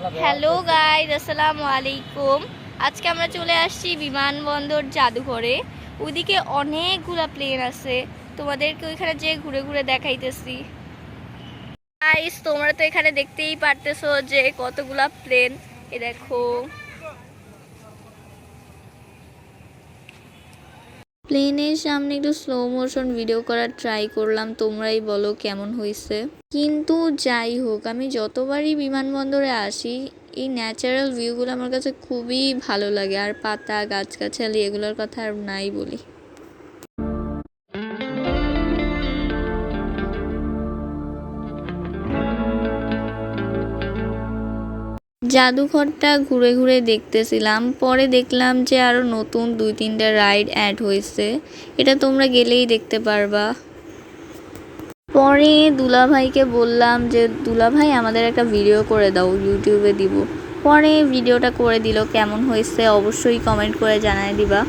Hello guys আসসালামু আলাইকুম। আজকে আমরা চলে আসছি বিমানবন্দর জাদুঘরে। ওইদিকে অনেকগুলো প্লেন আছে। তোমাদেরকে ওইখানে যে ঘুরে ঘুরে দেখাইতেছি। গাইজ তোমরা তো এখানে দেখতেই পারতেছো যে কতগুলা প্লেন এ দেখো। প্লেনের সামনে একটু স্লো মোশন ভিডিও করার ট্রাই করলাম, তোমরাই বলো কেমন হয়েছে কিন্তু যাই হোক, আমি যতবারই বিমানবন্দরে আসি, এই ন্যাচারাল ভিউগুলো আমার কাছে খুবই ভালো লাগে, আর পাতা, গাছগাছালি এগুলোর কথা আর নাই বলি। জাদুঘরটা ঘুরে ঘুরে দেখতেছিলাম। পরে দেখলাম যে আরও নতুন দুই তিনটা রাইড অ্যাড হয়েছে। এটা তোমরা গেলেই দেখতে পারবা। পরে দুলাভাইকে বললাম যে, দুলাভাই, আমাদের একটা ভিডিও করে দাও, ইউটিউবে দিব। পরে ভিডিওটা করে দিল, কেমন হয়েছে? অবশ্যই কমেন্ট করে জানায় দিবা।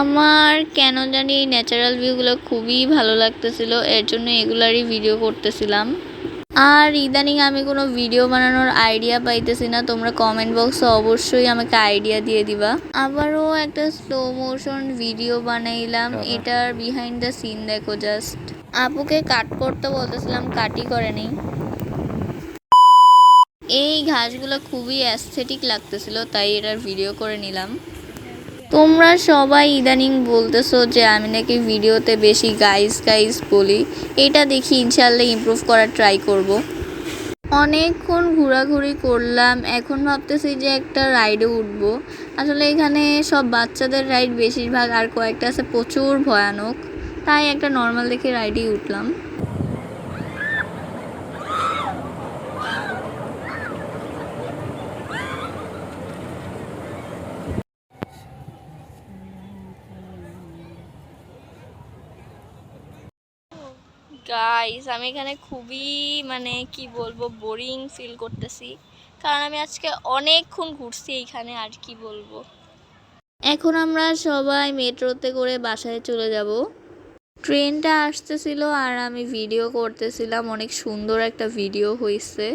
আমার কেন জানি ন্যাচারাল ভিউগুলো খুবই ভালো লাগতেছিল, এর জন্য এগুলারই ভিডিও করতেছিলাম। আর ইদানিং আমি কোনো ভিডিও বানানোর আইডিয়া পাইতেছি না তোমরা কমেন্ট বক্সে অবশ্যই আমাকে আইডিয়া দিয়ে দিবা। আবারও একটা স্লো মোশন ভিডিও বানাইলাম এটার বিহাইন্ড দ্য সিন দেখো জাস্ট আপুকে কাট করতে বলতেছিলাম কাটই করে নেই। এই ঘাসগুলো খুবই অ্যাস্থেটিক লাগতেছিল তাই এটার ভিডিও করে নিলাম। তোমরা সবাই ইদানিং বলতেছো যে আমি নাকি ভিডিওতে বেশি গাইস গাইস বলি। এটা দেখি ইনশাল্লাহ ইমপ্রুভ করার ট্রাই করব। অনেকক্ষণ ঘোরাঘুরি করলাম, এখন ভাবতেছি যে একটা রাইডে উঠবো। আসলে এখানে সব বাচ্চাদের রাইড বেশিরভাগ আর কয়েকটা আছে প্রচুর ভয়ানক। তাই একটা নর্মাল দেখে রাইডেই উঠলাম। গাইস আমি এখানে খুবই মানে কি বলব বোরিং ফিল করতেছি। কারণ আমি আজকে অনেকক্ষণ ঘুরছি এইখানে, আর কি বলব। এখন আমরা সবাই মেট্রোতে করে বাসায় চলে যাব। ট্রেনটা আসতেছিল আর আমি ভিডিও করতেছিলাম, অনেক সুন্দর একটা ভিডিও হয়েছে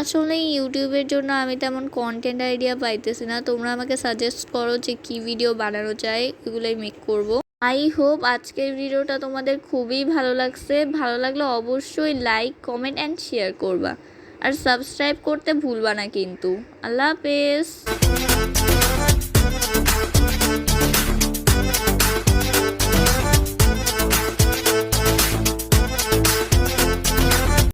আসলে ইউটিউবের জন্য আমি তেমন কন্টেন্ট আইডিয়া পাইতেছি না। তোমরা আমাকে সাজেস্ট করো যে কি ভিডিও বানানো যায়, এগুলোই মেক করব। আই হোপ আজকের ভিডিওটা তোমাদের খুবই ভালো লাগছে। ভালো লাগলে অবশ্যই লাইক কমেন্ট অ্যান্ড শেয়ার করবা। আর সাবস্ক্রাইব করতে ভুলবা না কিন্তু। আল্লাহ হাফেজ।